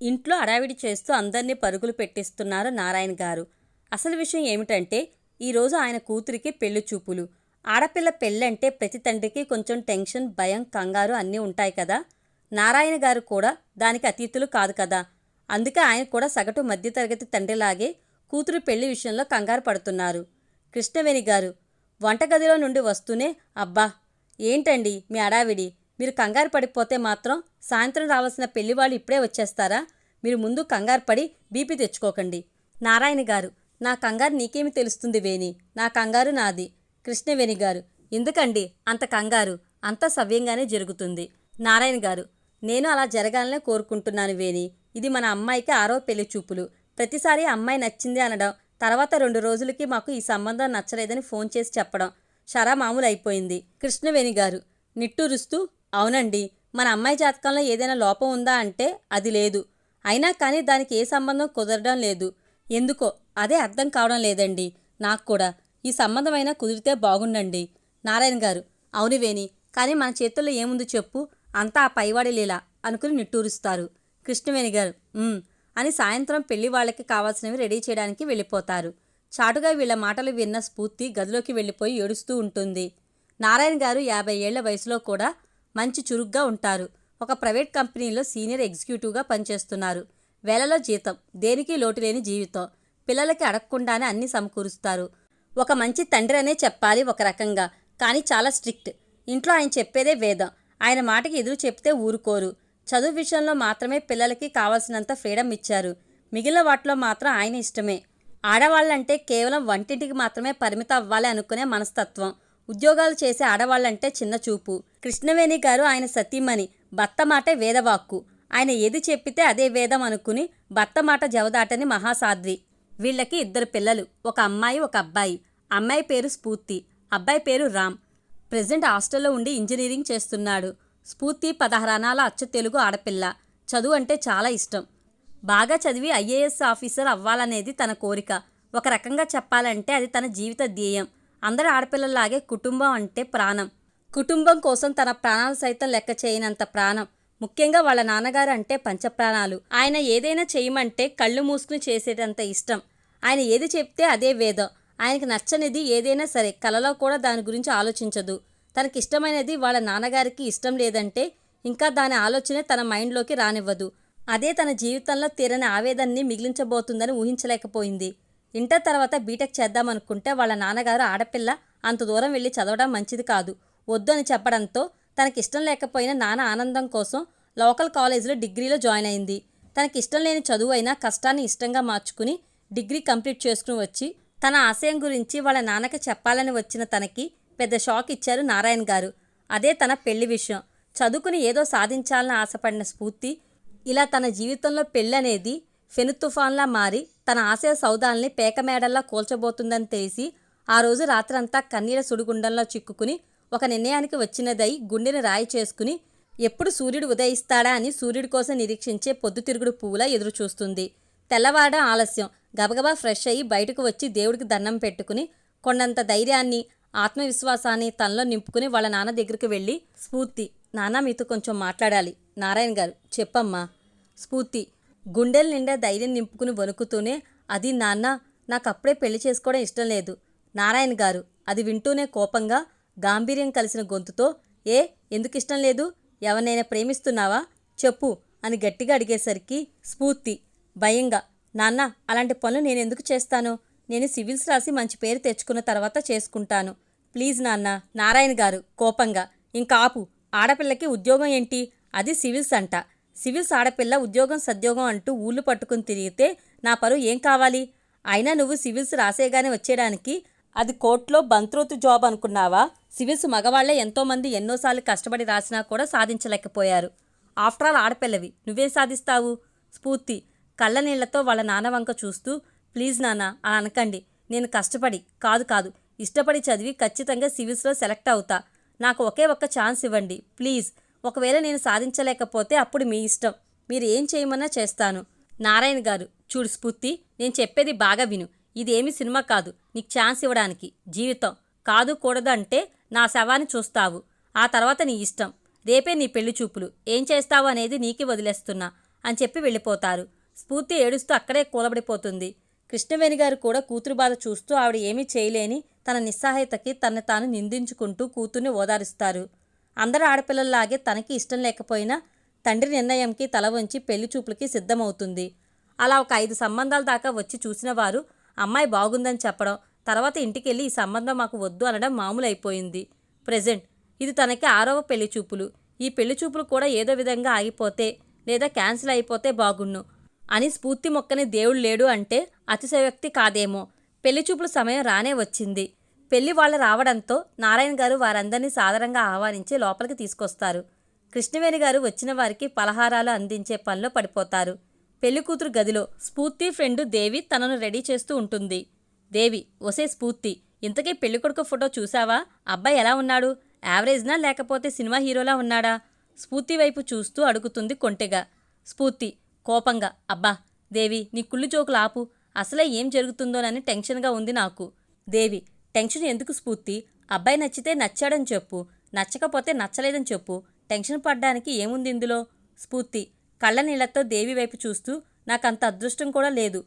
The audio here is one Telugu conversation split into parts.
ఇంట్లో అడావిడి చేస్తూ అందరినీ పరుగులు పెట్టిస్తున్నారు నారాయణ గారు. అసలు విషయం ఏమిటంటే ఈరోజు ఆయన కూతురికి పెళ్ళి చూపులు. ఆడపిల్ల పెళ్ళంటే ప్రతి తండ్రికి కొంచెం టెన్షన్ భయం కంగారు అన్నీ ఉంటాయి కదా. నారాయణ గారు కూడా దానికి అతీతులు కాదు కదా. అందుకే ఆయన కూడా సగటు మధ్యతరగతి తండ్రిలాగే కూతురు పెళ్ళి విషయంలో కంగారు పడుతున్నారు. కృష్ణవేణి గారు వంటగదిలో నుండి వస్తూనే అబ్బా! ఏంటండి మీ అడావిడి మీరు కంగారు పడిపోతే మాత్రం సాయంత్రం రావాల్సిన పెళ్ళివాళ్ళు ఇప్పుడే వచ్చేస్తారా? మీరు ముందు కంగారు పడి బీపీ తెచ్చుకోకండి. నారాయణ గారు నా కంగారు నీకేమి తెలుస్తుంది వేణి? నా కంగారు నాది. కృష్ణవేణి గారు ఎందుకండి అంత కంగారు? అంత సవ్యంగానే జరుగుతుంది. నారాయణ గారు నేను అలా జరగాలనే కోరుకుంటున్నాను వేణి. ఇది మన అమ్మాయికి ఆరో పెళ్ళి చూపులు. ప్రతిసారి అమ్మాయి నచ్చింది అనడం తర్వాత రెండు రోజులకి మాకు ఈ సంబంధం నచ్చలేదని ఫోన్ చేసి చెప్పడం షరా మామూలు అయిపోయింది. కృష్ణవేణి గారు నిట్టూరుస్తూ అవునండి. మన అమ్మాయి జాతకంలో ఏదైనా లోపం ఉందా అంటే అది లేదు. అయినా కానీ దానికి ఏ సంబంధం కుదరడం లేదు. ఎందుకో అదే అర్థం కావడం లేదండి. నాకు కూడా ఈ సంబంధమైనా కుదిరితే బాగుండండి. నారాయణ గారు అవును వేణి కానీ మన చేతుల్లో ఏముంది చెప్పు? అంతా ఆ పైవాడి లీలా అనుకుని నిట్టూరుస్తారు. కృష్ణవేణి గారు అని సాయంత్రం పెళ్ళి వాళ్ళకి కావాల్సినవి రెడీ చేయడానికి వెళ్ళిపోతారు. చాటుగా వీళ్ళ మాటలు విన్న స్ఫూర్తి గదిలోకి వెళ్ళిపోయి ఏడుస్తూ ఉంటుంది. నారాయణ గారు యాభై ఏళ్ళ వయసులో కూడా మంచి చురుగ్గా ఉంటారు. ఒక ప్రైవేట్ కంపెనీలో సీనియర్ ఎగ్జిక్యూటివ్గా పనిచేస్తున్నారు. వేలలో జీతం దేనికి లోటు లేని జీవితం. పిల్లలకి అడగకుండానే అన్ని సమకూరుస్తారు. ఒక మంచి తండ్రి అనే చెప్పాలి ఒక రకంగా. కానీ చాలా స్ట్రిక్ట్. ఇంట్లో ఆయన చెప్పేదే వేదం. ఆయన మాటకి ఎదురు చెప్తే ఊరుకోరు. చదువు విషయంలో మాత్రమే పిల్లలకి కావాల్సినంత ఫ్రీడమ్ ఇచ్చారు. మిగిలిన వాటిలో మాత్రం ఆయన ఇష్టమే. ఆడవాళ్ళంటే కేవలం వంటింటికి మాత్రమే పరిమితం అవ్వాలి అనుకునే మనస్తత్వం. ఉద్యోగాలు చేసే ఆడవాళ్ళంటే చిన్న చూపు. కృష్ణవేణి గారు ఆయన సతీమణి భర్త మాటే వేదవాక్కు. ఆయన ఏది చెప్పితే అదే వేదం అనుకుని భర్త మాట జవదాటని మహాసాధ్వి. వీళ్ళకి ఇద్దరు పిల్లలు ఒక అమ్మాయి ఒక అబ్బాయి. అమ్మాయి పేరు స్ఫూర్తి అబ్బాయి పేరు రామ్. ప్రెజెంట్ హాస్టల్లో ఉండి ఇంజనీరింగ్ చేస్తున్నాడు. స్ఫూర్తి పదహారణాల అచ్చు తెలుగు ఆడపిల్ల. చదువు అంటే చాలా ఇష్టం. బాగా చదివి ఐఏఎస్ ఆఫీసర్ అవ్వాలనేది తన కోరిక. ఒక రకంగా చెప్పాలంటే అది తన జీవిత ధ్యేయం. అందరి ఆడపిల్లలాగే కుటుంబం అంటే ప్రాణం. కుటుంబం కోసం తన ప్రాణాలు సైతం లెక్క చేయనంత ప్రాణం. ముఖ్యంగా వాళ్ళ నాన్నగారు అంటే పంచప్రాణాలు. ఆయన ఏదైనా చేయమంటే కళ్ళు మూసుకుని చేసేటంత ఇష్టం. ఆయన ఏది చెప్తే అదే వేదం. ఆయనకి నచ్చనిది ఏదైనా సరే కలలో కూడా దాని గురించి ఆలోచించదు. తనకి ఇష్టమైనది వాళ్ళ నాన్నగారికి ఇష్టం లేదంటే ఇంకా దాని ఆలోచనే తన మైండ్లోకి రానివ్వదు. అదే తన జీవితంలో తీరని ఆవేదనని మిగిలించబోతుందని ఊహించలేకపోయింది. ఇంటర్ తర్వాత బీటెక్ చేద్దామనుకుంటే వాళ్ళ నాన్నగారు ఆడపిల్ల అంత దూరం వెళ్ళి చదవడం మంచిది కాదు. వద్దు అని చెప్పడంతో తనకిష్టం లేకపోయినా నాన్న ఆనందం కోసం లోకల్ కాలేజీలో డిగ్రీలో జాయిన్ అయింది. తనకి ఇష్టం లేని చదువు అయినా కష్టాన్ని ఇష్టంగా మార్చుకుని డిగ్రీ కంప్లీట్ చేసుకుని వచ్చి తన ఆశయం గురించి వాళ్ళ నాన్నకి చెప్పాలని వచ్చిన తనకి పెద్ద షాక్ ఇచ్చారు నారాయణ గారు. అదే తన పెళ్ళి విషయం. చదువుకుని ఏదో సాధించాలని ఆశపడిన స్ఫూర్తి ఇలా తన జీవితంలో పెళ్ళి అనేది తుఫాన్లా మారి తన ఆశయ సౌదాల్ని పేకమేడల్లా కూల్చబోతుందని తెలిసి ఆ రోజు రాత్రంతా కన్నీల సుడిగుండంలో చిక్కుకుని ఒక నిర్ణయానికి వచ్చినదై గుండెని రాయి చేసుకుని ఎప్పుడు సూర్యుడు ఉదయిస్తాడా అని సూర్యుడి కోసం నిరీక్షించే పొద్దుతిరుగుడు పువ్వులా ఎదురుచూస్తుంది. తెల్లవాడ ఆలస్యం. గబగబా ఫ్రెష్ అయ్యి బయటకు వచ్చి దేవుడికి దండం పెట్టుకుని కొండంత ధైర్యాన్ని ఆత్మవిశ్వాసాన్ని తనలో నింపుకుని వాళ్ళ నాన్న దగ్గరికి వెళ్ళి స్ఫూర్తి నాన్న మీతో కొంచెం మాట్లాడాలి. నారాయణ గారు చెప్పమ్మా. స్ఫూర్తి గుండెల నిండా ధైర్యం నింపుకుని వణుకుతూనే అది నాన్న నాకు అప్పుడే పెళ్ళి చేసుకోవడం ఇష్టం లేదు. నారాయణ గారు అది వింటూనే కోపంగా గాంభీర్యం కలిసిన గొంతుతో ఏ ఎందుకు ఇష్టం లేదు? ఎవరినైనా ప్రేమిస్తున్నావా? చెప్పు అని గట్టిగా అడిగేసరికి స్ఫూర్తి భయంగా నాన్న అలాంటి పనులు నేను ఎందుకు చేస్తాను? నేను సివిల్స్ రాసి మంచి పేరు తెచ్చుకున్న తర్వాత చేసుకుంటాను. ప్లీజ్ నాన్న నారాయణ గారు కోపంగా ఇంకా ఆపు ఆడపిల్లకి ఉద్యోగం ఏంటి? అది సివిల్స్ అంట. సివిల్స్ ఆడపిల్ల ఉద్యోగం సద్యోగం అంటూ ఊళ్ళు పట్టుకుని తిరిగితే నా పరువు ఏం కావాలి? అయినా నువ్వు సివిల్స్ రాసేగానే వచ్చేయడానికి అది కోర్టులో బంత్రోతు జాబ్ అనుకున్నావా? సివిల్స్ మగవాళ్ళే ఎంతోమంది ఎన్నోసార్లు కష్టపడి రాసినా కూడా సాధించలేకపోయారు. After all ఆడపిల్లవి. నువ్వే సాధిస్తావు? స్ఫూర్తి. కళ్ళ నీళ్ళతో వాళ్ళ నాన్న వంక చూస్తూ ప్లీజ్ నాన్న అని అనకండి. నేను కష్టపడి. కాదు కాదు. ఇష్టపడి చదివి ఖచ్చితంగా సివిల్స్లో సెలెక్ట్ అవుతా. నాకు ఒకే ఒక్క ఛాన్స్ ఇవ్వండి. ప్లీజ్. ఒకవేళ నేను సాధించలేకపోతే అప్పుడు మీ ఇష్టం. మీరు ఏం చేయమన్నా చేస్తాను. నారాయణ గారు చూడు స్ఫూర్తి నేను చెప్పేది బాగా విను. ఇదేమి సినిమా కాదు. నీకు ఛాన్స్ ఇవ్వడానికి. జీవితం. కాదు కూడదు అంటే నా శవాన్ని చూస్తావు. ఆ తర్వాత నీ ఇష్టం. రేపే నీ పెళ్ళి చూపులు. ఏం చేస్తావు అనేది నీకే వదిలేస్తున్నా అని చెప్పి వెళ్ళిపోతారు. స్ఫూర్తి ఏడుస్తూ అక్కడే కూలబడిపోతుంది. కృష్ణవేణి గారు కూడా కూతురు బాధ చూస్తూ ఆవిడ ఏమీ చేయలేని తన నిస్సహాయతకి తన తాను నిందించుకుంటూ కూతుర్ని ఓదారుస్తారు. అందరు ఆడపిల్లల్లాగే తనకి ఇష్టం లేకపోయినా తండ్రి నిర్ణయంకి తల వంచి పెళ్ళి చూపులకి సిద్ధమవుతుంది. అలా ఒక ఐదు సంబంధాల దాకా వచ్చి చూసిన వారు అమ్మాయి బాగుందని చెప్పడం తర్వాత ఇంటికి వెళ్ళి ఈ సంబంధం మాకు వద్దు అనడం మామూలు అయిపోయింది ప్రెజెంట్ ఇది తనకి ఆరవ పెళ్ళి చూపులు. ఈ పెళ్ళి చూపులు కూడా ఏదో విధంగా ఆగిపోతే లేదా క్యాన్సిల్ అయిపోతే బాగుండు అని స్ఫూర్తి మొక్కని దేవుడు లేడు అంటే అతిశయోక్తి కాదేమో. పెళ్ళి చూపుల సమయం రానే వచ్చింది. పెళ్ళి వాళ్ళు రావడంతో నారాయణ గారు వారందరినీ సాదరంగా ఆహ్వానించి లోపలికి తీసుకొస్తారు. కృష్ణవేణి గారు వచ్చిన వారికి పలహారాలు అందించే పనిలో పడిపోతారు. పెళ్ళి కూతురు గదిలో స్ఫూర్తి ఫ్రెండు దేవి తనను రెడీ చేస్తూ ఉంటుంది. దేవి ఒసే స్ఫూర్తి ఇంతకీ పెళ్ళికొడుకు ఫోటో చూసావా అబ్బాయి ఎలా ఉన్నాడు? యావరేజ్నా లేకపోతే సినిమా హీరోలా ఉన్నాడా? స్ఫూర్తి వైపు చూస్తూ అడుగుతుంది కొంటెగా. స్ఫూర్తి కోపంగా అబ్బా దేవి నీ కుళ్ళు జోకులు ఆపు. అసలే ఏం జరుగుతుందోనని టెన్షన్గా ఉంది నాకు. దేవి టెన్షన్ ఎందుకు స్ఫూర్తి? అబ్బాయి నచ్చితే నచ్చాడని చెప్పు నచ్చకపోతే నచ్చలేదని చెప్పు. టెన్షన్ పడ్డానికి ఏముంది ఇందులో? స్ఫూర్తి. కళ్ళ నీళ్ళతో దేవి వైపు చూస్తూ నాకంత అదృష్టం కూడా లేదు.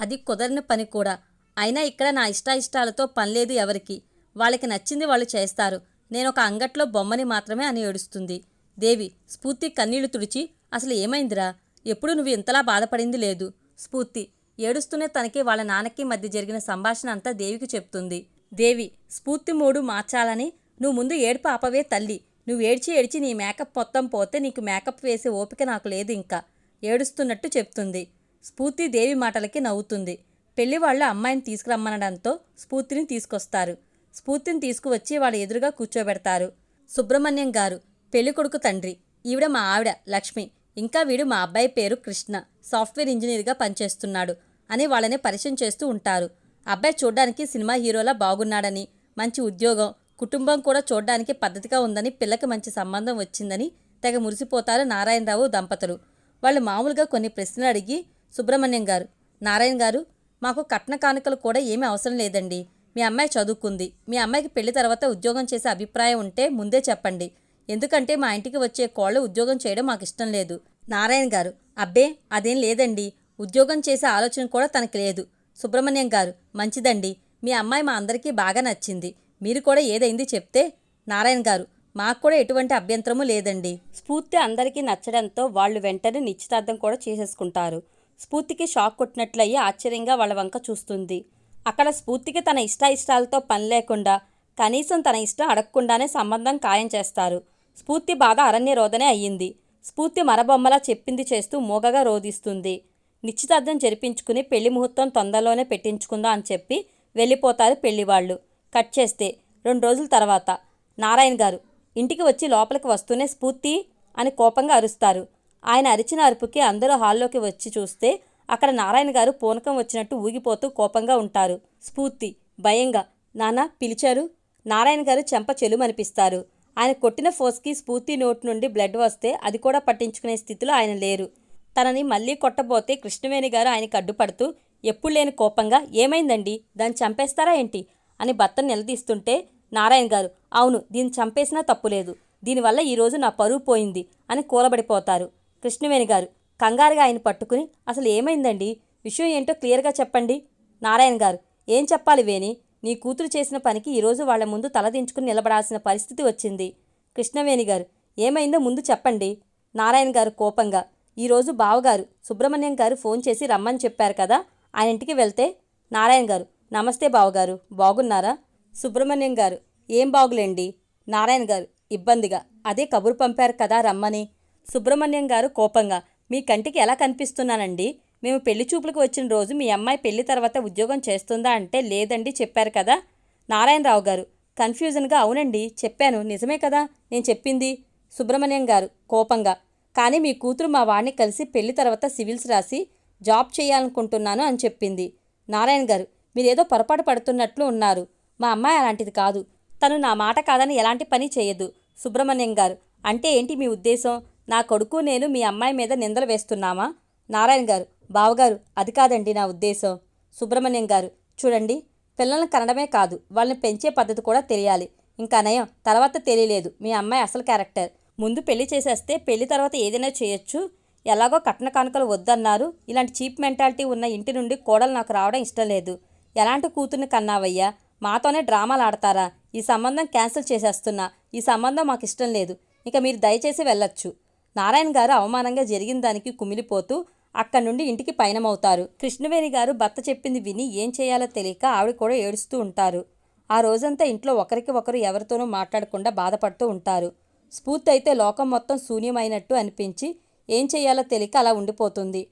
అది కుదరని పని కూడా. అయినా ఇక్కడ నా ఇష్టాయిష్టాలతో పనిలేదు ఎవరికి. వాళ్ళకి నచ్చింది వాళ్ళు చేస్తారు. నేను ఒక అంగట్లో బొమ్మని మాత్రమే అని ఏడుస్తుంది. దేవి స్ఫూర్తి కన్నీళ్ళు తుడిచి అసలు ఏమైందిరా? ఎప్పుడు నువ్వు ఇంతలా బాధపడింది లేదు? స్ఫూర్తి. ఏడుస్తూనే తనకి వాళ్ళ నాన్నకి మధ్య జరిగిన సంభాషణ అంతా దేవికి చెప్తుంది. దేవి స్ఫూర్తి మూడు మార్చాలని. నువ్వు ముందు ఏడుపు ఆపవే తల్లి. నువ్వు ఏడ్చి ఏడ్చి నీ మేకప్ మొత్తం పోతే నీకు మేకప్ వేసే ఓపిక నాకు లేదు ఇంకా. ఏడుస్తున్నట్టు చెప్తుంది. స్ఫూర్తి దేవి మాటలకి నవ్వుతుంది. పెళ్ళి వాళ్ళ అమ్మాయిని తీసుకురమ్మనడంతో స్ఫూర్తిని తీసుకొస్తారు. స్ఫూర్తిని తీసుకువచ్చి వాళ్ళ ఎదురుగా కూర్చోబెడతారు. సుబ్రహ్మణ్యం గారు పెళ్ళికొడుకు తండ్రి. ఈవిడ మా ఆవిడ లక్ష్మి. ఇంకా వీడు మా అబ్బాయి పేరు కృష్ణ. సాఫ్ట్వేర్ ఇంజనీర్గా పనిచేస్తున్నాడు అని వాళ్ళని పరిచయం చేస్తూ ఉంటారు. అబ్బాయి చూడ్డానికి సినిమా హీరోలా బాగున్నాడని మంచి ఉద్యోగం కుటుంబం కూడా చూడ్డానికి పద్ధతిగా ఉందని పిల్లకి మంచి సంబంధం వచ్చిందని తెగ మురిసిపోతారు నారాయణరావు దంపతులు. వాళ్ళు మామూలుగా కొన్ని ప్రశ్నలు అడిగి సుబ్రహ్మణ్యం గారు నారాయణ గారు మాకు కట్న కానుకలు కూడా ఏమీ అవసరం లేదండి. మీ అమ్మాయి చదువుకుంది. మీ అమ్మాయికి పెళ్ళి తర్వాత ఉద్యోగం చేసే అభిప్రాయం ఉంటే ముందే చెప్పండి. ఎందుకంటే మా ఇంటికి వచ్చే కోళ్ళు ఉద్యోగం చేయడం మాకు ఇష్టం లేదు. నారాయణ గారు అబ్బే అదేం లేదండి. ఉద్యోగం చేసే ఆలోచన కూడా తనకి లేదు. సుబ్రహ్మణ్యం గారు మంచిదండి. మీ అమ్మాయి మా అందరికీ బాగా నచ్చింది. మీరు కూడా ఏదైంది చెప్తే నారాయణ గారు మాకు కూడా ఎటువంటి అభ్యంతరము లేదండి. స్ఫూర్తి అందరికీ నచ్చడంతో వాళ్ళు వెంటనే నిశ్చితార్థం కూడా చేసేసుకుంటారు. స్ఫూర్తికి షాక్ కొట్టినట్లయి ఆశ్చర్యంగా వాళ్ళ వంక చూస్తుంది. అక్కడ స్ఫూర్తికి తన ఇష్టాయిష్టాలతో పని లేకుండా కనీసం తన ఇష్టం అడగకుండానే సంబంధం ఖాయం చేస్తారు. స్ఫూర్తి బాధ అరణ్య రోదనే అయ్యింది. స్ఫూర్తి మరబొమ్మలా చెప్పింది చేస్తూ మూగగా రోధిస్తుంది నిశ్చితార్థం జరిపించుకుని పెళ్ళి ముహూర్తం తొందరలోనే పెట్టించుకుందాం అని చెప్పి వెళ్ళిపోతారు పెళ్ళివాళ్ళు. కట్ చేస్తే రెండు రోజుల తర్వాత నారాయణ గారు ఇంటికి వచ్చి లోపలికి వస్తూనే స్ఫూర్తి అని కోపంగా అరుస్తారు. ఆయన అరిచిన అరుపుకి అందరూ హాల్లోకి వచ్చి చూస్తే అక్కడ నారాయణ గారు పూనకం వచ్చినట్టు ఊగిపోతూ కోపంగా ఉంటారు. స్ఫూర్తి భయంగా నానా పిలిచారు. నారాయణ గారు చెంప చెలుమనిపిస్తారు. ఆయన కొట్టిన ఫోర్స్కి స్ఫూర్తి నోటి నుండి బ్లడ్ వస్తే అది కూడా పట్టించుకునే స్థితిలో ఆయన లేరు. తనని మళ్ళీ కొట్టబోతే కృష్ణవేణి గారు ఆయనకి అడ్డుపడుతూ ఎప్పుడు లేని కోపంగా ఏమైందండి? దాన్ని చంపేస్తారా ఏంటి? అని భర్తను నిలదీస్తుంటే నారాయణ గారు అవును దీన్ని చంపేసినా తప్పులేదు దీనివల్ల ఈరోజు నా పరువు పోయింది అని కూలబడిపోతారు కృష్ణవేణి గారు. కంగారుగా ఆయన పట్టుకుని అసలు ఏమైందండి? విషయం ఏంటో క్లియర్గా చెప్పండి. నారాయణ గారు ఏం చెప్పాలి వేణి? నీ కూతురు చేసిన పనికి ఈరోజు వాళ్ళ ముందు తలదించుకుని నిలబడాల్సిన పరిస్థితి వచ్చింది. కృష్ణవేణి గారు ఏమైందో ముందు చెప్పండి. నారాయణ గారు కోపంగా ఈరోజు బావగారు సుబ్రహ్మణ్యం గారు ఫోన్ చేసి రమ్మని చెప్పారు కదా. ఆయన ఇంటికి వెళ్తే నారాయణ గారు నమస్తే బావగారు బాగున్నారా? సుబ్రహ్మణ్యం గారు ఏం బాగులేండి నారాయణ గారు ఇబ్బందిగా అదే కబురు పంపారు కదా రమ్మని. సుబ్రహ్మణ్యం గారు కోపంగా మీ కంటికి ఎలా కనిపిస్తున్నానండి? మేము పెళ్ళి చూపులకు వచ్చిన రోజు మీ అమ్మాయి పెళ్ళి తర్వాత ఉద్యోగం చేస్తుందా అంటే లేదండి చెప్పారు కదా. నారాయణరావు గారు కన్ఫ్యూజన్గా అవునండి చెప్పాను నిజమే కదా నేను చెప్పింది. సుబ్రహ్మణ్యం గారు కోపంగా కానీ మీ కూతురు మా వాడిని కలిసి పెళ్ళి తర్వాత సివిల్స్ రాసి జాబ్ చేయాలనుకుంటున్నాను అని చెప్పింది. నారాయణ గారు మీరేదో పొరపాటు పడుతున్నట్లు ఉన్నారు. మా అమ్మాయి అలాంటిది కాదు. తను నా మాట కాదని ఎలాంటి పని చేయదు. సుబ్రహ్మణ్యం గారు అంటే ఏంటి మీ ఉద్దేశం? నా కొడుకు నేను మీ అమ్మాయి మీద నిందలు వేస్తున్నామా? నారాయణ గారు బావగారు అది కాదండి నా ఉద్దేశం. సుబ్రహ్మణ్యం గారు చూడండి పిల్లల్ని కనడమే కాదు వాళ్ళని పెంచే పద్ధతి కూడా తెలియాలి. ఇంకా నయం తర్వాత తెలియలేదు. మీ అమ్మాయి అసలు క్యారెక్టర్. ముందు పెళ్ళి చేసేస్తే పెళ్ళి తర్వాత ఏదైనా చేయొచ్చు. ఎలాగో కట్న కానుకలు వద్దన్నారు. ఇలాంటి చీప్ మెంటాలిటీ ఉన్న ఇంటి నుండి కోడలు నాకు రావడం ఇష్టం లేదు. ఎలాంటి కూతుర్ని కన్నావయ్యా? మాతోనే డ్రామాలు ఆడతారా? ఈ సంబంధం క్యాన్సిల్ చేసేస్తున్నా. ఈ సంబంధం మాకు ఇష్టం లేదు. ఇక మీరు దయచేసి వెళ్ళొచ్చు. నారాయణ గారు అవమానంగా జరిగిన దానికి కుమిలిపోతూ అక్కడి నుండి ఇంటికి పయనమవుతారు. కృష్ణవేణి గారు భర్త చెప్పింది విని ఏం చేయాలో తెలియక ఆవిడ కూడా ఏడుస్తూ ఉంటారు. ఆ రోజంతా ఇంట్లో ఒకరికి ఒకరు ఎవరితోనూ మాట్లాడకుండా బాధపడుతూ ఉంటారు. స్ఫూర్తి అయితే లోకం మొత్తం శూన్యమైనట్టు అనిపించి ఏం చేయాలో తెలియక అలా ఉండిపోతుంది.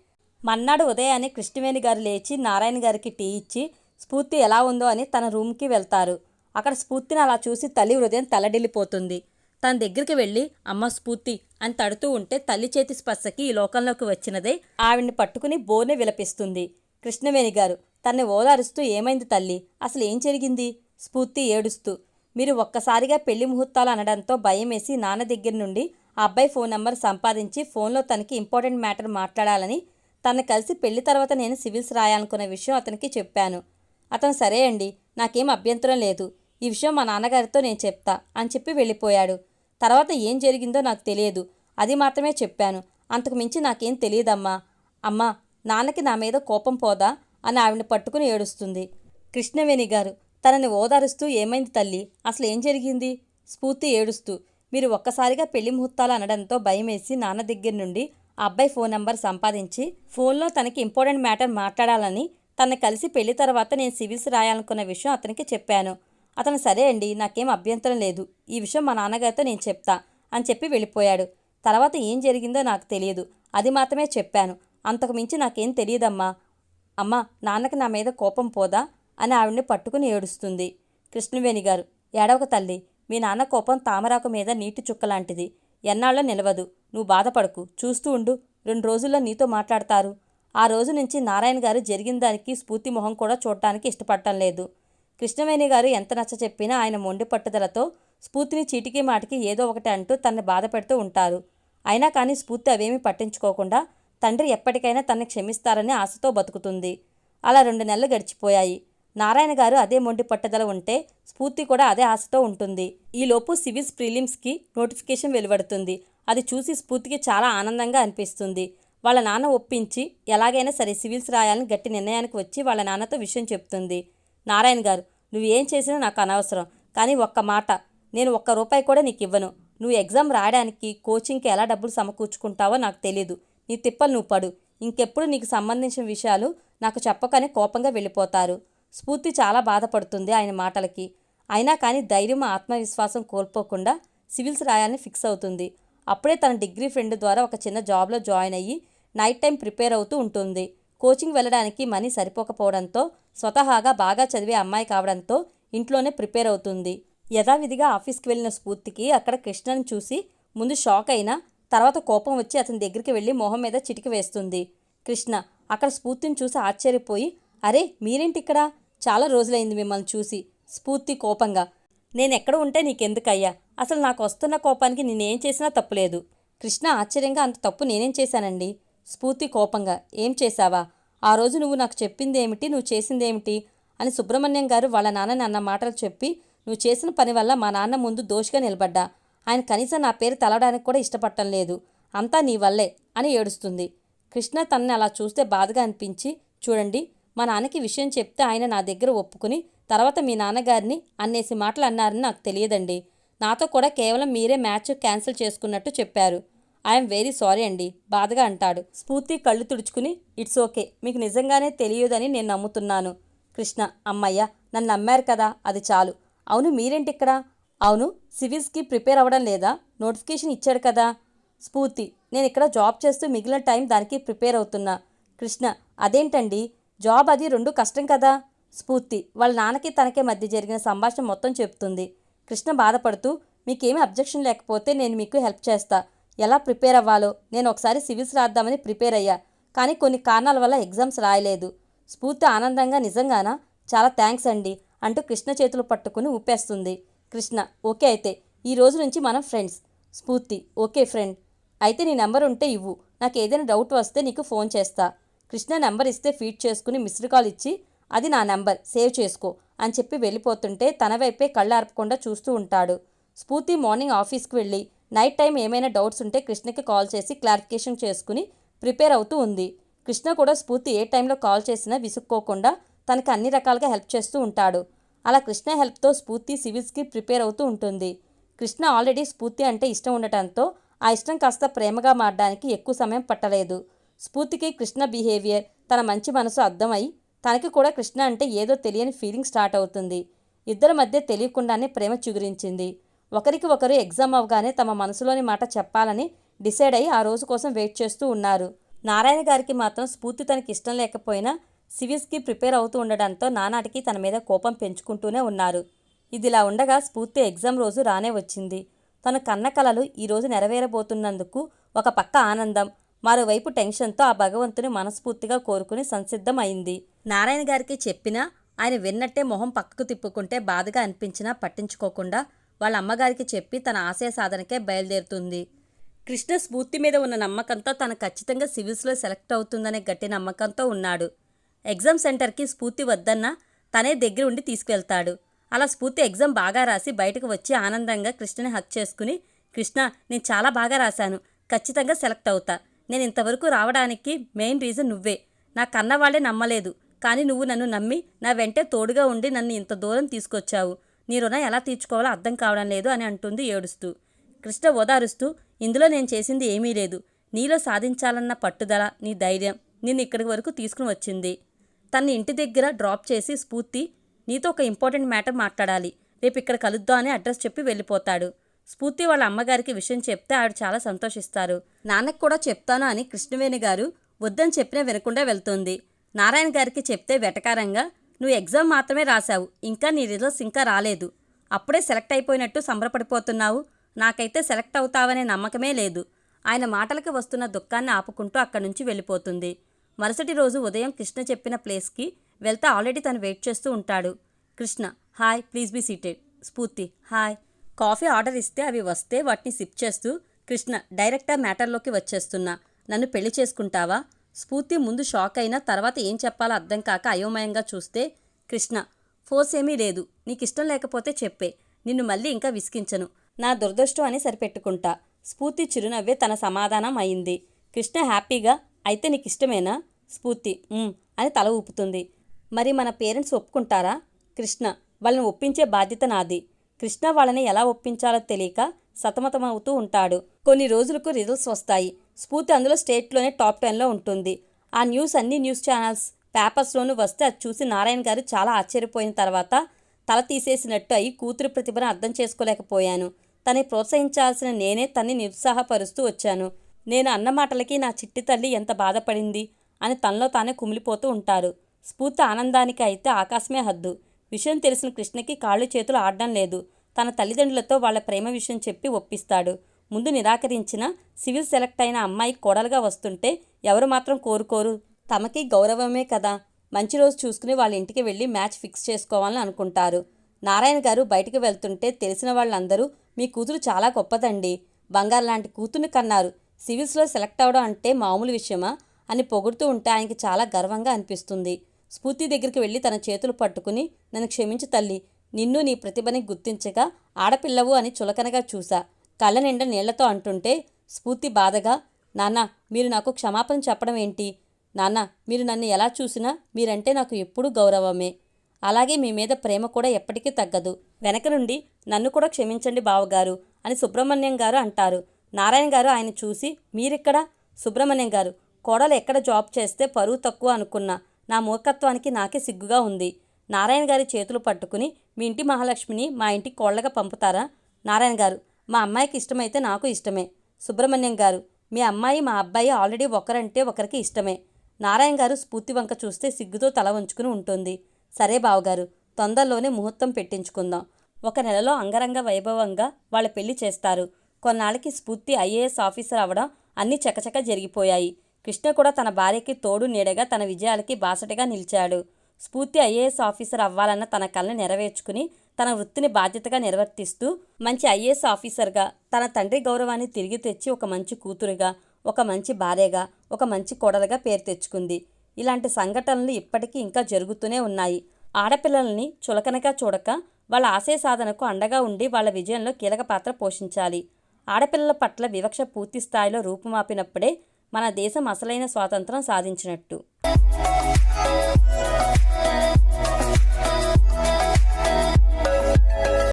మన్నాడు ఉదయాన్నే కృష్ణవేణి గారు లేచి నారాయణ గారికి టీ ఇచ్చి స్ఫూర్తి ఎలా ఉందో అని తన రూమ్కి వెళ్తారు. అక్కడ స్ఫూర్తిని అలా చూసి తల్లి హృదయం తలడిల్లిపోతుంది. తన దగ్గరికి వెళ్ళి అమ్మ స్ఫూర్తి అని తడుతూ ఉంటే తల్లి చేతి స్పర్శకి ఈ లోకంలోకి వచ్చినదే ఆవిడ్ని పట్టుకుని బోర్నే విలపిస్తుంది. కృష్ణవేణి గారు తన్ని ఓదారుస్తూ ఏమైంది తల్లి? అసలు ఏం జరిగింది? స్ఫూర్తి ఏడుస్తూ మీరు ఒక్కసారిగా పెళ్ళి ముహూర్తాలు అనడంతో భయమేసి నాన్న దగ్గర నుండి ఆ అబ్బాయి ఫోన్ నెంబర్ సంపాదించి ఫోన్లో తనకి ఇంపార్టెంట్ మ్యాటర్ మాట్లాడాలని తను కలిసి పెళ్ళి తర్వాత నేను సివిల్స్ రాయాలనుకున్న విషయం అతనికి చెప్పాను. అతను సరే అండి నాకేం అభ్యంతరం లేదు. ఈ విషయం మా నాన్నగారితో నేను చెప్తా అని చెప్పి వెళ్ళిపోయాడు. తర్వాత ఏం జరిగిందో నాకు తెలియదు. అది మాత్రమే చెప్పాను. అంతకు మించి నాకేం తెలియదమ్మా. అమ్మా నాన్నకి నా మీద కోపం పోదా? అని ఆవిడని పట్టుకుని ఏడుస్తుంది. కృష్ణవేణి గారు తనని ఓదారుస్తూ ఏమైంది తల్లి? అసలు ఏం జరిగింది? స్ఫూర్తి ఏడుస్తూ. మీరు ఒక్కసారిగా పెళ్ళి ముహూర్తాలు అనడంతో భయమేసి నాన్న దగ్గర నుండి ఆ అబ్బాయి ఫోన్ నంబర్ సంపాదించి ఫోన్లో తనకి ఇంపార్టెంట్ మ్యాటర్ మాట్లాడాలని తను కలిసి పెళ్ళి తర్వాత నేను సివిల్స్ రాయాలనుకున్న విషయం అతనికి చెప్పాను. అతను సరే అండి నాకేం అభ్యంతరం లేదు. ఈ విషయం మా నాన్నగారితో నేను చెప్తా అని చెప్పి వెళ్ళిపోయాడు. తర్వాత ఏం జరిగిందో నాకు తెలియదు. అది మాత్రమే చెప్పాను. అంతకు మించి నాకేం తెలియదమ్మా. అమ్మా నాన్నకి నా మీద కోపం పోదా? అని ఆవిడ్ని పట్టుకుని ఏడుస్తుంది. కృష్ణవేణి గారు ఏడవక తల్లి మీ నాన్న కోపం తామరాకు మీద నీటి చుక్కలాంటిది ఎన్నాళ్ళో నిలవదు. నువ్వు బాధపడకు. చూస్తూ ఉండు. రెండు రోజుల్లో నీతో మాట్లాడతారు. ఆ రోజు నుంచి నారాయణ గారు జరిగిన దానికి స్ఫూర్తి మొహం కూడా చూడటానికి ఇష్టపడటం లేదు. కృష్ణవేణి గారు ఎంత నచ్చ చెప్పినా ఆయన మొండి పట్టుదలతో స్ఫూర్తిని చీటికి మాటికి ఏదో ఒకటి అంటూ తనని బాధ పెడుతూ ఉంటారు. అయినా కానీ స్ఫూర్తి అవేమీ పట్టించుకోకుండా తండ్రి ఎప్పటికైనా తనని క్షమిస్తారని ఆశతో బతుకుతుంది. అలా రెండు నెలలు గడిచిపోయాయి. నారాయణ గారు అదే మొండి పట్టుదల ఉంటే స్ఫూర్తి కూడా అదే ఆశతో ఉంటుంది. ఈలోపు సివిల్స్ ప్రీలిమ్స్కి నోటిఫికేషన్ వెలువడుతుంది. అది చూసి స్ఫూర్తికి చాలా ఆనందంగా అనిపిస్తుంది. వాళ్ళ నాన్న ఒప్పించి ఎలాగైనా సరే సివిల్స్ రాయాలని గట్టి నిర్ణయానికి వచ్చి వాళ్ళ నాన్నతో విషయం చెప్తుంది. నారాయణ గారు నువ్వు ఏం చేసినా నాకు అనవసరం. కానీ ఒక్క మాట. నేను ఒక్క రూపాయి కూడా నీకు ఇవ్వను. నువ్వు ఎగ్జామ్ రాయడానికి కోచింగ్కి ఎలా డబ్బులు సమకూర్చుకుంటావో నాకు తెలియదు నీ తిప్పలు నువ్వు పడు. ఇంకెప్పుడు నీకు సంబంధించిన విషయాలు నాకు చెప్పకనే కోపంగా వెళ్ళిపోతారు. స్ఫూర్తి చాలా బాధపడుతుంది ఆయన మాటలకి. అయినా కానీ ధైర్యం ఆత్మవిశ్వాసం కోల్పోకుండా సివిల్స్ రాయాలని ఫిక్స్ అవుతుంది. అప్పుడే తన డిగ్రీ ఫ్రెండ్ ద్వారా ఒక చిన్న జాబ్లో జాయిన్ అయ్యి నైట్ టైం ప్రిపేర్ అవుతూ ఉంటుంది. కోచింగ్ వెళ్ళడానికి మనీ సరిపోకపోవడంతో స్వతహాగా బాగా చదివే అమ్మాయి కావడంతో ఇంట్లోనే ప్రిపేర్ అవుతుంది. యథావిధిగా ఆఫీస్కి వెళ్ళిన స్ఫూర్తికి అక్కడ కృష్ణని చూసి ముందు షాక్ అయినా తర్వాత కోపం వచ్చి అతని దగ్గరికి వెళ్ళి మొహం మీద చిటికి వేస్తుంది. కృష్ణ అక్కడ స్ఫూర్తిని చూసి ఆశ్చర్యపోయి అరే మీరేంటి ఇక్కడ? చాలా రోజులైంది మిమ్మల్ని చూసి స్ఫూర్తి కోపంగా. నేనెక్కడ ఉంటే నీకెందుకయ్యా? అసలు నాకు వస్తున్న కోపానికి నేనేం చేసినా తప్పులేదు. కృష్ణ ఆశ్చర్యంగా అంత తప్పు నేనేం చేశానండి? స్ఫూర్తి కోపంగా ఏం చేశావా? ఆ రోజు నువ్వు నాకు చెప్పిందేమిటి? నువ్వు చేసిందేమిటి? అని సుబ్రహ్మణ్యం గారు వాళ్ళ నాన్నని అన్న మాటలు చెప్పి నువ్వు చేసిన పని వల్ల మా నాన్న ముందు దోషిగా నిలబడ్డా. ఆయన కనీసం నా పేరు తలవడానికి కూడా ఇష్టపడటం లేదు. అంతా నీ వల్లే అని ఏడుస్తుంది. కృష్ణ తనని అలా చూస్తే బాధగా అనిపించి చూడండి మా నాన్నకి విషయం చెప్తే ఆయన నా దగ్గర ఒప్పుకుని తర్వాత మీ నాన్నగారిని అన్నేసి మాటలు అన్నారని నాకు తెలియదండి. నాతో కూడా కేవలం మీరే మ్యాచ్ క్యాన్సిల్ చేసుకున్నట్టు చెప్పారు. ఐఎమ్ వెరీ సారీ అండి. బాధగా అంటాడు. స్ఫూర్తి కళ్ళు తుడుచుకుని ఇట్స్ ఓకే. మీకు నిజంగానే తెలియదని నేను నమ్ముతున్నాను. కృష్ణ అమ్మయ్య నన్ను నమ్మారు కదా అది చాలు. అవును మీరేంటి ఇక్కడ? అవును సివిల్స్కి ప్రిపేర్ అవ్వడం లేదా? నోటిఫికేషన్ ఇచ్చాడు కదా. స్ఫూర్తి నేను ఇక్కడ జాబ్ చేస్తూ మిగిలిన టైం దానికి ప్రిపేర్ అవుతున్నా. కృష్ణ అదేంటండి? జాబ్ అది రెండు కష్టం కదా. స్ఫూర్తి. వాళ్ళ నాన్నకి తనకే మధ్య జరిగిన సంభాషణ మొత్తం చెప్తుంది. కృష్ణ బాధపడుతూ మీకేమీ అబ్జెక్షన్ లేకపోతే నేను మీకు హెల్ప్ చేస్తా. ఎలా ప్రిపేర్ అవ్వాలో? నేను ఒకసారి సివిల్స్ రాద్దామని ప్రిపేర్ అయ్యా. కానీ కొన్ని కారణాల వల్ల ఎగ్జామ్స్ రాయలేదు. స్ఫూర్తి ఆనందంగా నిజంగానా? చాలా థ్యాంక్స్ అండి అంటూ కృష్ణ చేతులు పట్టుకుని ఊపేస్తుంది. కృష్ణ ఓకే అయితే ఈ రోజు నుంచి మనం ఫ్రెండ్స్. స్ఫూర్తి ఓకే ఫ్రెండ్. అయితే నీ నెంబర్ ఉంటే ఇవ్వు. నాకు ఏదైనా డౌట్ వస్తే నీకు ఫోన్ చేస్తా. కృష్ణ నెంబర్ ఇస్తే ఫీడ్ చేసుకుని మిస్డ్ కాల్ ఇచ్చి అది నా నెంబర్ సేవ్ చేసుకో అని చెప్పి వెళ్ళిపోతుంటే తన వైపే కళ్ళార్పకుండా చూస్తూ ఉంటాడు. స్ఫూర్తి మార్నింగ్ ఆఫీస్కి వెళ్ళి నైట్ టైం ఏమైనా డౌట్స్ ఉంటే కృష్ణకి కాల్ చేసి క్లారిఫికేషన్ చేసుకుని ప్రిపేర్ అవుతూ ఉంది. కృష్ణ కూడా స్ఫూర్తి ఏ టైంలో కాల్ చేసినా విసుక్కోకుండా తనకి అన్ని రకాలుగా హెల్ప్ చేస్తూ ఉంటాడు. అలా కృష్ణ హెల్ప్తో స్ఫూర్తి సివిల్స్కి ప్రిపేర్ అవుతూ ఉంటుంది. కృష్ణ ఆల్రెడీ స్ఫూర్తి అంటే ఇష్టం ఉండటంతో ఆ ఇష్టం కాస్త ప్రేమగా మారడానికి ఎక్కువ సమయం పట్టలేదు. స్ఫూర్తికి కృష్ణ బిహేవియర్. తన మంచి మనసు అర్థమై తనకి కూడా కృష్ణ అంటే ఏదో తెలియని ఫీలింగ్ స్టార్ట్ అవుతుంది. ఇద్దరి మధ్య తెలియకుండానే ప్రేమ చిగురించింది. ఒకరికి ఒకరు ఎగ్జామ్ అవగానే తమ మనసులోని మాట చెప్పాలని డిసైడ్ అయి ఆ రోజు కోసం వెయిట్ చేస్తూ ఉన్నారు. నారాయణ గారికి మాత్రం స్ఫూర్తి తనకి ఇష్టం లేకపోయినా సివిల్స్కి ప్రిపేర్ అవుతూ ఉండడంతో నానాటికి తన మీద కోపం పెంచుకుంటూనే ఉన్నారు. ఇదిలా ఉండగా స్ఫూర్తి ఎగ్జామ్ రోజు రానే వచ్చింది. తన కన్న కలలు ఈరోజు నెరవేరబోతున్నందుకు ఒక పక్క ఆనందం మరోవైపు టెన్షన్తో ఆ భగవంతుని మనస్ఫూర్తిగా కోరుకుని సంసిద్ధం అయింది నారాయణ గారికి చెప్పినా ఆయన విన్నట్టే మొహం పక్కకు తిప్పుకుంటే బాధగా అనిపించినా పట్టించుకోకుండా వాళ్ళ అమ్మగారికి చెప్పి తన ఆశయ సాధనకే బయలుదేరుతుంది. కృష్ణ స్ఫూర్తి మీద ఉన్న నమ్మకంతో తను ఖచ్చితంగా సివిల్స్లో సెలెక్ట్ అవుతుందనే గట్టి నమ్మకంతో ఉన్నాడు. ఎగ్జామ్ సెంటర్కి స్ఫూర్తి వద్దన్నా తనే దగ్గర ఉండి తీసుకువెళ్తాడు అలా స్ఫూర్తి ఎగ్జామ్ బాగా రాసి బయటకు వచ్చి ఆనందంగా కృష్ణని హక్ చేసుకుని కృష్ణ నేను చాలా బాగా రాశాను. ఖచ్చితంగా సెలెక్ట్ అవుతా. నేను ఇంతవరకు రావడానికి మెయిన్ రీజన్ నువ్వే. నా కన్నవాళ్ళే నమ్మలేదు. కానీ నువ్వు నన్ను నమ్మి నా వెంటే తోడుగా ఉండి నన్ను ఇంత దూరం తీసుకొచ్చావు. నీ రుణం ఎలా తీర్చుకోవాలో అర్థం కావడం లేదు అని అంటుంది ఏడుస్తూ. కృష్ణ ఓదారుస్తూ ఇందులో నేను చేసింది ఏమీ లేదు. నీలో సాధించాలన్న పట్టుదల నీ ధైర్యం నిన్ను ఇక్కడి వరకు తీసుకుని వచ్చింది. తన్ని ఇంటి దగ్గర డ్రాప్ చేసి స్ఫూర్తి నీతో ఒక ఇంపార్టెంట్ మ్యాటర్ మాట్లాడాలి. రేపు ఇక్కడ కలుద్దాం అని అడ్రస్ చెప్పి వెళ్ళిపోతాడు. స్ఫూర్తి వాళ్ళ అమ్మగారికి విషయం చెప్తే ఆవిడ చాలా సంతోషిస్తారు. నాన్నకు కూడా చెప్తాను అని కృష్ణవేణి గారు వద్దని చెప్పినా వినకుండా వెళ్తుంది. నారాయణ గారికి చెప్తే వెటకారంగా నువ్వు ఎగ్జామ్ మాత్రమే రాశావు ఇంకా నీ రిజల్ట్స్ ఇంకా రాలేదు. అప్పుడే సెలెక్ట్ అయిపోయినట్టు సంబరపడిపోతున్నావు. నాకైతే సెలెక్ట్ అవుతావనే నమ్మకమే లేదు. ఆయన మాటలకి వస్తున్న దుఃఖాన్ని ఆపుకుంటూ అక్కడి నుంచి వెళ్ళిపోతుంది. మరుసటి రోజు ఉదయం కృష్ణ చెప్పిన ప్లేస్కి వెళ్తే ఆల్రెడీ తను వెయిట్ చేస్తూ ఉంటాడు. Krishna hi please be seated. Spoorthi hi. Coffee order ఇస్తే అవి వస్తే వాటిని సిప్ చేస్తూ కృష్ణ డైరెక్టర్ మ్యాటర్లోకి వచ్చేస్తున్నా. నన్ను పెళ్ళి చేసుకుంటావా? స్ఫూర్తి ముందు షాక్ అయినా తర్వాత ఏం చెప్పాలో అర్థం కాక అయోమయంగా చూస్తే కృష్ణ ఫోర్స్ ఏమీ లేదు. నీకు ఇష్టం లేకపోతే చెప్పే. నిన్ను మళ్ళీ ఇంకా విసిగించను. నా దురదృష్టం అని సరిపెట్టుకుంటా. స్ఫూర్తి చిరునవ్వే తన సమాధానం అయింది. కృష్ణ హ్యాపీగా అయితే నీకు ఇష్టమేనా స్ఫూర్తి అని తల ఊపుతుంది. మరి మన పేరెంట్స్ ఒప్పుకుంటారా? కృష్ణ వాళ్ళని ఒప్పించే బాధ్యత నాది. కృష్ణ వాళ్ళని ఎలా ఒప్పించాలో తెలియక సతమతమవుతూ ఉంటాడు. కొన్ని రోజులకు రిజల్ట్స్ వస్తాయి. స్ఫూర్తి అందులో స్టేట్లోనే టాప్ టెన్లో ఉంటుంది. ఆ న్యూస్ అన్ని న్యూస్ ఛానల్స్ పేపర్స్లోనూ వస్తే అది చూసి నారాయణ గారు చాలా ఆశ్చర్యపోయిన తర్వాత తల తీసేసినట్టు అయి కూతురు ప్రతిభను అర్థం చేసుకోలేకపోయాను. తనని ప్రోత్సహించాల్సిన నేనే తన్ని నిరుత్సాహపరుస్తూ వచ్చాను. నేను అన్న మాటలకి నా చిట్టి తల్లి ఎంత బాధపడింది అని తనలో తానే కుమిలిపోతూ ఉంటారు. స్ఫూర్తి ఆనందానికి అయితే ఆకాశమే హద్దు. విషయం తెలిసిన కృష్ణకి కాళ్ళు చేతులు ఆడడం లేదు. తన తల్లిదండ్రులతో వాళ్ళ ప్రేమ విషయం చెప్పి ఒప్పిస్తాడు. ముందు నిరాకరించిన సివిల్ సెలెక్ట్ అయిన అమ్మాయి కోడలుగా వస్తుంటే ఎవరు మాత్రం కోరుకోరు. తమకి గౌరవమే కదా. మంచి రోజు చూసుకుని వాళ్ళ ఇంటికి వెళ్ళి మ్యాచ్ ఫిక్స్ చేసుకోవాలని అనుకుంటారు. నారాయణ గారు బయటికి వెళ్తుంటే తెలిసిన వాళ్ళందరూ మీ కూతురు చాలా గొప్పదండి. బంగారు లాంటి కూతుర్ని కన్నారు. సివిల్స్లో సెలెక్ట్ అవడం అంటే మామూలు విషయమా? అని పొగుడుతూ ఉంటే ఆయనకి చాలా గర్వంగా అనిపిస్తుంది. స్ఫూర్తి దగ్గరికి వెళ్ళి తన చేతులు పట్టుకుని నన్ను క్షమించు తల్లి నిన్ను నీ ప్రతిభని గుర్తించగా ఆడపిల్లవు అని చులకనగా చూసా కళ్ళ నిండా నీళ్ళతో అంటుంటే స్ఫూర్తి బాధగా నాన్న మీరు నాకు క్షమాపణ చెప్పడం ఏంటి? నాన్న మీరు నన్ను ఎలా చూసినా మీరంటే నాకు ఎప్పుడూ గౌరవమే. అలాగే మీ మీద ప్రేమ కూడా ఎప్పటికీ తగ్గదు. వెనక నుండి నన్ను కూడా క్షమించండి బావగారు అని సుబ్రహ్మణ్యం గారు అంటారు. నారాయణ గారు ఆయన చూసి మీరెక్కడ? సుబ్రహ్మణ్యం గారు కోడలు ఎక్కడ జాబ్ చేస్తే పరువు తక్కువ అనుకున్నా. నా మూర్ఖత్వానికి నాకే సిగ్గుగా ఉంది. నారాయణ గారి చేతులు పట్టుకుని మీ ఇంటి మహాలక్ష్మిని మా ఇంటికి కోళ్ళగా పంపుతారా? నారాయణ గారు మా అమ్మాయికి ఇష్టమైతే నాకు ఇష్టమే. సుబ్రహ్మణ్యం గారు మీ అమ్మాయి మా అబ్బాయి ఆల్రెడీ ఒకరంటే ఒకరికి ఇష్టమే. నారాయణ గారు స్ఫూర్తి వంక చూస్తే సిగ్గుతో తల వంచుకుని ఉంటుంది. సరే బావగారు తొందరలోనే ముహూర్తం పెట్టించుకుందాం. ఒక నెలలో అంగరంగ వైభవంగా వాళ్ళ పెళ్ళి చేస్తారు. కొన్నాళ్ళకి స్ఫూర్తి ఐఏఎస్ ఆఫీసర్ అవడం అన్నీ చకచక జరిగిపోయాయి. కృష్ణ కూడా తన భార్యకి తోడు నీడగా తన విజయాలకి బాసటగా నిలిచాడు. స్ఫూర్తి ఐఏఎస్ ఆఫీసర్ అవ్వాలన్న తన కళ్ళని నెరవేర్చుకుని తన వృత్తిని బాధ్యతగా నిర్వర్తిస్తూ మంచి ఐఏఎస్ ఆఫీసర్గా తన తండ్రి గౌరవాన్ని తిరిగి తెచ్చి ఒక మంచి కూతురుగా ఒక మంచి భార్యగా ఒక మంచి కోడలుగా పేరు తెచ్చుకుంది. ఇలాంటి సంఘటనలు ఇప్పటికీ ఇంకా జరుగుతూనే ఉన్నాయి. ఆడపిల్లల్ని చులకనగా చూడక వాళ్ళ ఆశయ సాధనకు అండగా ఉండి వాళ్ళ విజయంలో కీలక పాత్ర పోషించాలి. ఆడపిల్లల పట్ల వివక్ష పూర్తి స్థాయిలో రూపుమాపినప్పుడే మన దేశం అసలైన స్వాతంత్రం సాధించినట్టు.